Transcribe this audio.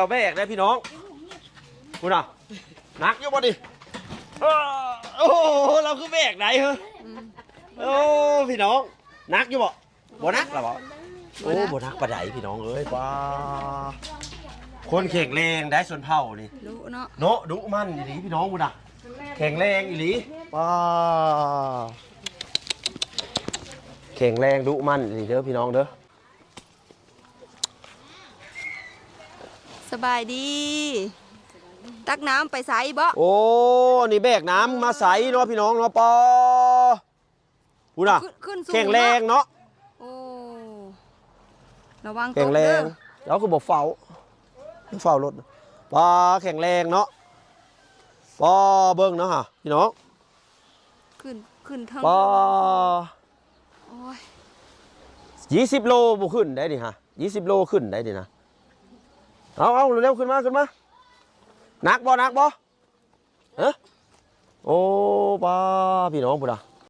เราแบกได้พี่น้องคุณอะหนักอยู่บ่ดิเอ้อโอ้โหเราคือแบกไหนเหรอโอ้พี่น้องหนักอยู่บ่บ่หนักหรอบ่โอ้บ่หนักปะไดพี่น้องเอ้ยว้าคนแข็งแรงได้ส่วนเผ่านี่รู้เนาะเนาะดุมันอีหลีพี่น้องคุณอะแข็งแรงอีหลีว้าแข็งแรงดุมันอีหลีเด้อพี่น้องเด้อ สบายดี ตักน้ำไปใส่บ่โอ้ นี่แบกน้ำมาใส่เนาะพี่น้องเนาะปอพูดอะขึ้นขึ้นสูงแข็งแรงเนาะโอ้ระวังตกแข็งแรงเด้อแล้วก็บอกเฝ้าเฝ้ารถปอแข็งแรงเนาะปอเบิ้งเนาะฮะพี่น้องขึ้นขึ้นเทั้งปอโอ้ยยี่สิบโลบุขึ้นได้ดิฮะยี่สิบโลขึ้นได้ดินะ เอาเอาเร็วขึ้นมาขึ้นมาหนักบ่หนักบ่เฮ้โอ้ป้าพี่น้องพูดอะ